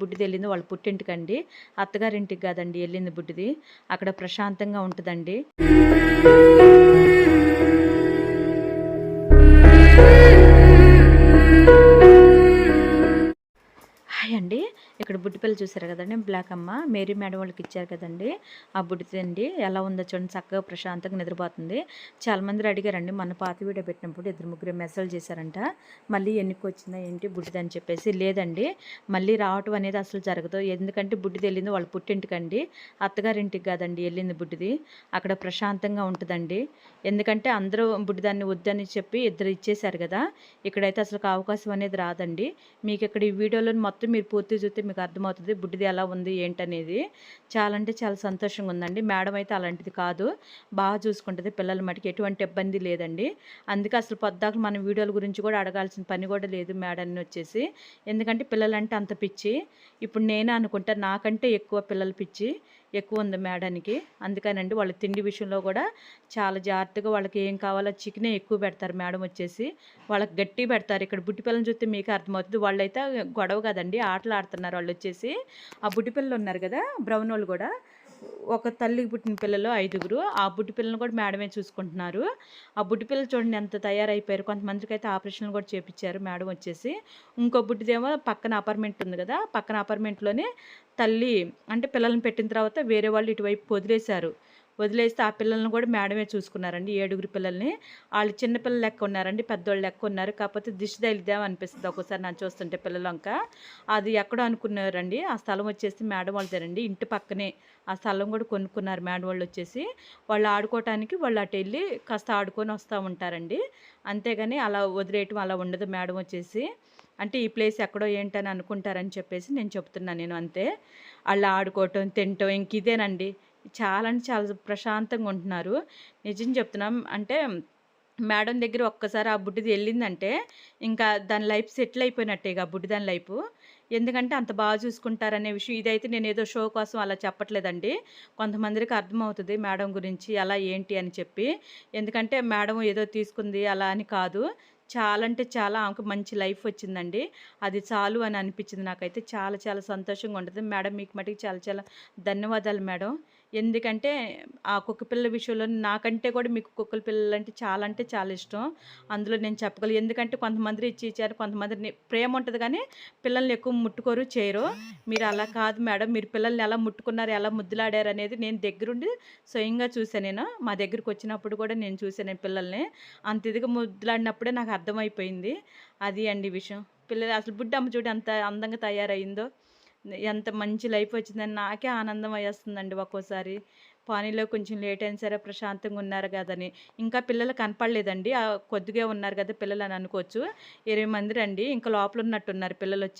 బుడ్డిది వెళ్ళింది వాళ్ళ పుట్టింటికండి. అత్తగారింటికి కాదండి వెళ్ళింది బుడ్డిది. అక్కడ ప్రశాంతంగా ఉంటుందండి. ఇక్కడ బుడ్డిపల్లి చూసారు కదండి బ్లాక్ అమ్మ మేరీ మేడం వాళ్ళకి ఇచ్చారు కదండి ఆ బుడ్డితండి ఎలా ఉందో చూడండి చక్కగా ప్రశాంతంగా నిద్రపోతుంది. చాలా మంది అడిగారండి మన పాత వీడియో పెట్టినప్పుడు ఇద్దరు ముగ్గురు మెసేజ్ చేశారంట. మళ్ళీ ఎన్నికి వచ్చిందా ఏంటి బుడ్డిదని చెప్పేసి లేదండి. మళ్ళీ రావటం అనేది అసలు జరగదు. ఎందుకంటే బుడ్డిది వెళ్ళింది వాళ్ళ పుట్టింటికండి. అత్తగారింటికి కాదండి వెళ్ళింది బుడ్డిది. అక్కడ ప్రశాంతంగా ఉంటుందండి. ఎందుకంటే అందరూ బుడ్డిదాన్ని వద్దని చెప్పి ఇద్దరు ఇచ్చేశారు కదా. ఇక్కడైతే అసలు అవకాశం అనేది రాదండి. మీకు ఇక్కడ ఈ వీడియోలో మొత్తం మీరు పూర్తి చూస్తే మీకు అర్థమవుతుంది బుడ్డిది ఎలా ఉంది ఏంటనేది. చాలా అంటే చాలా సంతోషంగా ఉందండి. మేడం అయితే అలాంటిది కాదు. బాగా చూసుకుంటుంది పిల్లల మటుకు. ఎటువంటి ఇబ్బంది లేదండి. అందుకే అసలు పొద్దాకలు మన వీడియోల గురించి కూడా అడగాల్సిన పని కూడా లేదు మేడంని వచ్చేసి. ఎందుకంటే పిల్లలంటే అంత పిచ్చి. ఇప్పుడు నేనే అనుకుంటా నాకంటే ఎక్కువ పిల్లలు పిచ్చి. ఎక్కువ ఉంది మేడానికి. అందుకనండి వాళ్ళ తిండి విషయంలో కూడా చాలా జాగ్రత్తగా వాళ్ళకి ఏం కావాలో చికెనే ఎక్కువ పెడతారు మేడం వచ్చేసి. వాళ్ళకి గట్టి పెడతారు. ఇక్కడ బుట్టిపిల్లని చూస్తే మీకు అర్థమవుతుంది. వాళ్ళైతే గొడవ కదండి ఆటలు ఆడుతున్నారు వాళ్ళు వచ్చేసి. ఆ బుట్టి పిల్లలు ఉన్నారు కదా బ్రౌన్ వాళ్ళు కూడా. ఒక తల్లికి పుట్టిన పిల్లలు ఐదుగురు. ఆ బుడ్డి పిల్లలు కూడా మేడమే చూసుకుంటున్నారు. ఆ బుడ్డి పిల్లలు చూడండి ఎంత తయారైపోయారు. కొంతమందికి అయితే ఆపరేషన్లు కూడా చేపించారు మేడం వచ్చేసి. ఇంకో బుడ్డిదేమో పక్కన అపార్ట్మెంట్ ఉంది కదా పక్కన అపార్ట్మెంట్లోనే తల్లి అంటే పిల్లల్ని పెట్టిన తర్వాత వేరే వాళ్ళు ఇటువైపు వదిలేశారు. వదిలేస్తే ఆ పిల్లల్ని కూడా మేడమే చూసుకున్నారండి. ఏడుగురు పిల్లల్ని. వాళ్ళు చిన్నపిల్లలు లెక్క ఉన్నారండి. పెద్దోళ్ళు లెక్క ఉన్నారు. కాకపోతే దిష్టి తగిలిద్దాం అనిపిస్తుంది. ఒకసారి నన్ను చూస్తుంటే పిల్లలంక అది ఎక్కడో అనుకున్నారండి. ఆ స్థలం వచ్చేసి మేడం వాళ్ళదేనండి. ఇంటి పక్కనే ఆ స్థలం కూడా కొనుక్కున్నారు మేడం వాళ్ళు వచ్చేసి. వాళ్ళు ఆడుకోవటానికి వాళ్ళు అటు వెళ్ళి కాస్త ఆడుకొని వస్తూ ఉంటారండి. అంతేగాని అలా వదిలేయటం అలా ఉండదు మేడం వచ్చేసి. అంటే ఈ ప్లేస్ ఎక్కడో ఏంటని అనుకుంటారని చెప్పేసి నేను చెప్తున్నాను నేను అంతే. వాళ్ళు ఆడుకోవటం తినటం ఇంక ఇదేనండి. చాలా అంటే చాలా ప్రశాంతంగా ఉంటున్నారు. నిజం చెప్తున్నాం. అంటే మేడం దగ్గర ఒక్కసారి ఆ బుడ్డిది వెళ్ళిందంటే ఇంకా దాని లైఫ్ సెటిల్ అయిపోయినట్టే ఇక బుడ్డి దాని లైఫ్. ఎందుకంటే అంత బాగా చూసుకుంటారనే విషయం. ఇదైతే నేను ఏదో షో కోసం అలా చెప్పట్లేదండి. కొంతమందికి అర్థమవుతుంది మేడం గురించి అలా ఏంటి అని చెప్పి. ఎందుకంటే మేడం ఏదో తీసుకుంది అలా అని కాదు. చాలా అంటే చాలా ఆమెకు మంచి లైఫ్ వచ్చిందండి. అది చాలు అని అనిపించింది నాకైతే. చాలా చాలా సంతోషంగా ఉంటుంది. మేడం మీకు మటుకు చాలా చాలా ధన్యవాదాలు మేడం. ఎందుకంటే ఆ కుక్క పిల్ల విషయంలో నాకంటే కూడా మీకు కుక్కల పిల్లలు అంటే చాలా అంటే చాలా ఇష్టం. అందులో నేను చెప్పగలను. ఎందుకంటే కొంతమంది ఇచ్చి ఇచ్చారు కొంతమంది ప్రేమ ఉంటుంది కానీ పిల్లల్ని ఎక్కువ ముట్టుకోరు చేయరు. మీరు అలా కాదు మేడం. మీరు పిల్లల్ని ఎలా ముట్టుకున్నారు ఎలా ముద్దులాడారు అనేది నేను దగ్గరుండి స్వయంగా చూశాను నేను. మా దగ్గరికి వచ్చినప్పుడు కూడా నేను చూశాను పిల్లల్ని. అంత ఇదిగా ముద్దులాడినప్పుడే నాకు అర్థమైపోయింది. అది అండి విషయం. పిల్లలు అసలు బుడ్డమ్మ చూడు అంత అందంగా తయారయ్యిందో ఎంత మంచి లైఫ్ వచ్చిందని నాకే ఆనందం అయ్యేస్తుందండి ఒక్కోసారి. పానీలో కొంచెం లేట్ అయిన సరే ప్రశాంతంగా ఉన్నారు కదని. ఇంకా పిల్లలు కనపడలేదండి. కొద్దిగా ఉన్నారు కదా పిల్లలు అని అనుకోవచ్చు. ఇరవై మంది రండి. ఇంకా లోపల ఉన్నట్టున్నారు పిల్లలు వచ్చి